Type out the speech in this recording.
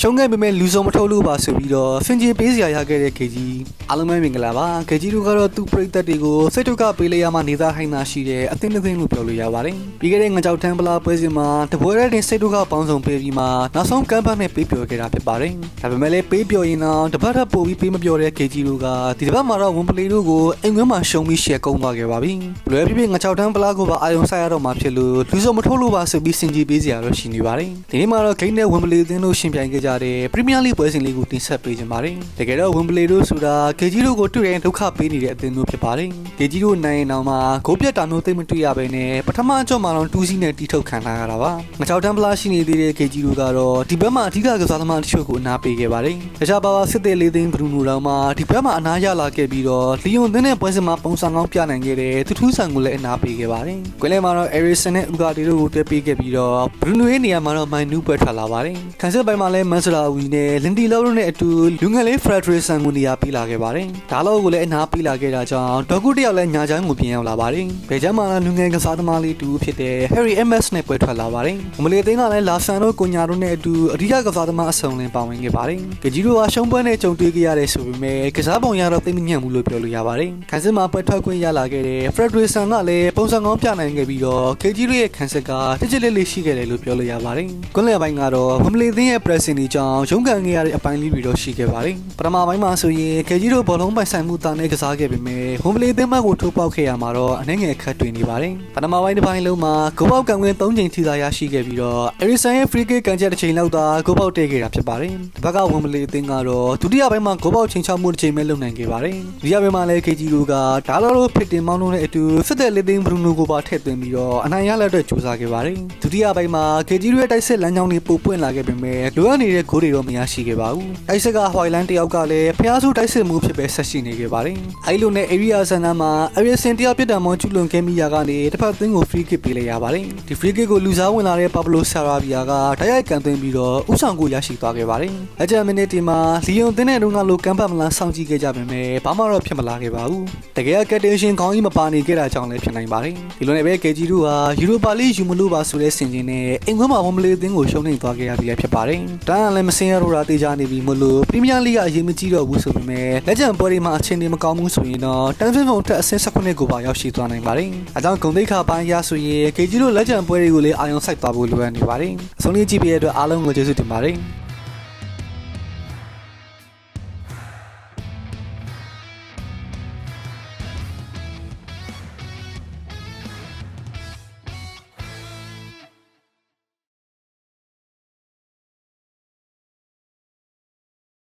ရှုံးခဲ့ပေမဲ့လူစုံမထုတ်လို့ပါဆိုပြီးတော့စင်ကြေပေးစရာရခဲ့တဲ့ခေကြီးအားလုံးပဲမင်္ဂလာပါခေကြီးတို့ကတော့သူ့ပရိသတ်တွေကိုစိတ်ဒုက္ခပေးလိုက်ရမှနေသားဟိုင်းသာရှိတဲ့အသင်းတစ်သင်းလို့ပြောလို့ရပါတယ်ပြီးခဲ့တဲ့ငကြောက်တန်းပလာပွဲစဉ်မှာတပွဲတဲ့တင်စိတ်ဒုက္ခပေါင်းစုံပေးပြီးမှနောက်ဆုံးကမ်ပန်းနဲ့ပေးပြောခဲ့တာဖြစ်ပါတယ်ဒါပေမဲ့လည်းပေးပြောရင်တော့တပတ်ထပ်ပို့ပြီးပေးမပြောတဲ့ခေကြီးတို့ကဒီတစ်ပတ်မှာတော့ဝန်ပလီတို့ကိုအိမ်ခွင်းမှာရှုံပြီးရှယ်ကုန်းသွားခဲ့ပါပြီဘလွယ်ပြပြငကြောက်တန်းပလာကိုပါအာယုံဆိုင်ရတော့မှာဖြစ်လို့လူစုံမထုတ်လို့ပါဆိုပြီးစင်ကြေပေးစရာတော့ရှိနေပါတယ်ဒီနေ့မှာတော့ဂိမ်းနဲ့ဝန်ပလီအသင်းတို့ရှင်ပြိုင်ခဲ့ကြတဲ့ပရီးမီးယားလိပွဲစဉ်လေးကိုတင်ဆက်ပေးခြင်းပါတယ်တကယ်တော့ဝန်ပလီတို့ဆိုတာခေကြီးတို့ကိုတွေ့ရင်ဒုက္ခပေးနေတဲ့အသင်းတို့ဖြစ်ပါတယ်ခေကြီးတို့နိုင်ရင်တော့မှဂိုးပြတ်တာမျိုးသိမတွေ့ရဘဲနဲ့ပထမအကြော့မှာတော့တူးစီးနဲ့တီးထုတ်ခံထားရတာပါငကြောက်တန်းပလာရှိနေသေးတဲ့ခေကြီးတို့ကတော့ဒီဘက်မှာအဓိကကစားသမားတချို့ကိုအနာပေးခဲ့ပါတယ်တခြားပါပါစစ်တဲ့လေးသိန်းဘရူနိုတောင်မှဒီဘက်မှာအနာရလာခဲ့ပြီးတော့လီယွန်သင်းနဲ့ပွဲစဉ်မှာပုံစံကောင်းပြနိုင်ခဲ့တဲ့သူထူးဆန်ကိုလည်းအနာပေးခဲ့ပါတယ်ကွင်းလဲမှာတော့ Eriksen နဲ့ Ugarte တို့ကိုတွဲပေးခဲ့ပြီးတော့ဘရူနိုရဲ့နေရာမှာတော့မိုင်နူးပွဲထွက်လာပါတယ်ခံစစ်ပိုင်းမှာလည်းမန်ဆလာဝီနဲ့လင်တီလောတို့နဲ့အတူလူငယ်လေး Fredrickson ကိုနေရာပေးလာခဲ့ပါတယ်ဒါလောက်ကိုလည်းအနာပေးလာခဲ့တာကြောင့်ဒေါကူတယောက်လည်းညာချမ်းကိုပြင်ရောက်လာပါတယ်ဘယ်ချမ်းမှာလူငယ်ကစားသမားလေးတူဖြစ်တဲ့ Harry MS နဲ့ပွဲထွက်လာပါတယ်မလေးသိန်းကလည်းလာဆန်တို့ကိုညာတို့နဲ့အတူအဓိကကစားသမားအစုံလင်ပါဝင်ခဲ့ပါတယ်ကကြီးတို့ကရှုံးပွဲနဲ့ကြုံတွေ့ခဲ့ရတယ်ဆိုပေမဲ့ကစားပုံရတော့သိမညံ့ဘူးလို့ပြောလို့ရပါတယ်ခံစစ်မှာပွဲထွက်ခွင့်ရလာခဲ့တဲ့ Fredrickson ကလည်းပုံစံကောင်းပြနိုင်ခဲ့ပြီးတော့ကကြီးတို့ရဲ့ခံစစ်ကတစ်ချက်လေးလေးရှိခဲ့တယ်လို့ပြောလို့ရပါတယ်ကွန်လယ်ပိုင်းကတော့မလေးသိန်းရဲ့ pressing တွေကြောင့်ရုန်းကန်ခဲ့ရတဲ့အပိုင်းလေးတွေတော့ရှိခဲ့ပါတယ်ပထမပိုင်းမှာဆိုရင်ကကြီးတို့ဘောလုံးပိုင်ဆိုင်မှုတာနဲ့ကစားခဲ့ပေမဲ့မလေးသိန်းဘက်ကိုထိုးပေါက်ခဲ့ရမှာတော့အနှဲငယ်အခက်တွေ့နေပါတယ်ပထမပိုင်းတစ်ပိုင်းလုံးမှာဂိုးပေါက်ကန်ဝင်၃ချိန်ထိသာရရှိခဲ့ပြီးတော့ Eriksen ရဲ့ free kick ကန်ချက်တစ်ချိန်လောက်သာဂိုးပေါက်တည့်ခဲ့တာဖြစ်ပါတယ်ဒီဘက်ကဝမ်ဘလီအသင်းကတော့ဒုတိယပိုင်းမှာဂိုးပေါက်ချိန်ချမှုတစ်ချိန်ပဲလုပ်နိုင်ခဲ့ပါတယ်ဒုတိယပိုင်းမှာလည်း KG တို့ကဒါလောလိုဖစ်တင်မောင်းလုံးနဲ့အတူစစ်တဲ့လေးသိန်းဘရူနိုကိုပါထည့်သွင်းပြီးတော့အနိုင်ရလက်အတွက်ကြိုးစားခဲ့ပါတယ်ဒုတိယပိုင်းမှာ KG တို့ရဲ့တိုက်စစ်လမ်းကြောင်းတွေပိုပွင့်လာခဲ့ပေမဲ့လိုအပ်နေတဲ့ဂိုးတွေတော့မရရှိခဲ့ပါဘူးတိုက်စစ်ကဟွိုင်လန်တယောက်ကလည်းဖျားဆူတိုက်စစ်မှုဖြစ်ပဲဆက်ရှိနေခဲ့ပါတယ်အဲလိုနဲ့ area ဆန်နာမှာ Eriksen တယောက်ပြစ်ဒဏ်မောကျူလွန်ခဲ့မိရာကနေတစ်ဖက်သင်းကို free kick ပေးလိုက်ရပါတယ်ဒီ free kick ကိုလူစားဝင်လာတဲ့ Pablo Sarabia ကတိုက်ရိုက်ကန်သွင်းပြီးတော့ဥဆောင်ကိုရရှိသွားခဲ့ပါတယ်။လက်ကျန်မိနစ်ဒီမှာလီယွန်တင်းတဲ့တုန်းကလိုကမ်ပတ်မလာစောင့်ကြည့်ခဲ့ကြပေမဲ့ဘာမှတော့ဖြစ်မလာခဲ့ပါဘူး။တကယ်ကက်တင်ရှင်ခေါင်းကြီးမပါနေခဲ့တာကြောင့်လည်းဖြစ်နိုင်ပါတယ်။ဒီလိုနဲ့ပဲ KG တို့ဟာယူရိုပါလိယူမလို့ပါဆိုတဲ့စင်ကျင်နဲ့အင်္ဂွမ်းမှာဝမ်ဘလီအသင်းကိုရှုံးနိမ့်သွားခဲ့ရပြီလည်းဖြစ်ပါတယ်။တန်းကလည်းမစင်ရတော့တာတေးကြနေပြီမလို့ပရီးမီးယားလိကအရေးမကြီးတော့ဘူးဆိုပေမဲ့လက်ကျန်ပွဲတွေမှာအချင်းတွေမကောင်းဘူးဆိုရင်တော့တန်းဖင်းဖုံတက်အဆင့်19ကိုပါရောက်ရှိသွားနိုင်ပါတယ်။အဲကြောင့်ဂုံတိတ်ခါပိုင်းရဆိုရင် KG တို့လက်ကျန်ပွဲတွေကိုလည်းအာရုံစိုက်သွားဖို့လိုအပ်နေပါတယ်။အဆုံးလေးကြည့်ပေးတဲ့အတွက်အားလုံးကိုကျေးဇူးတင်ပါတယ်။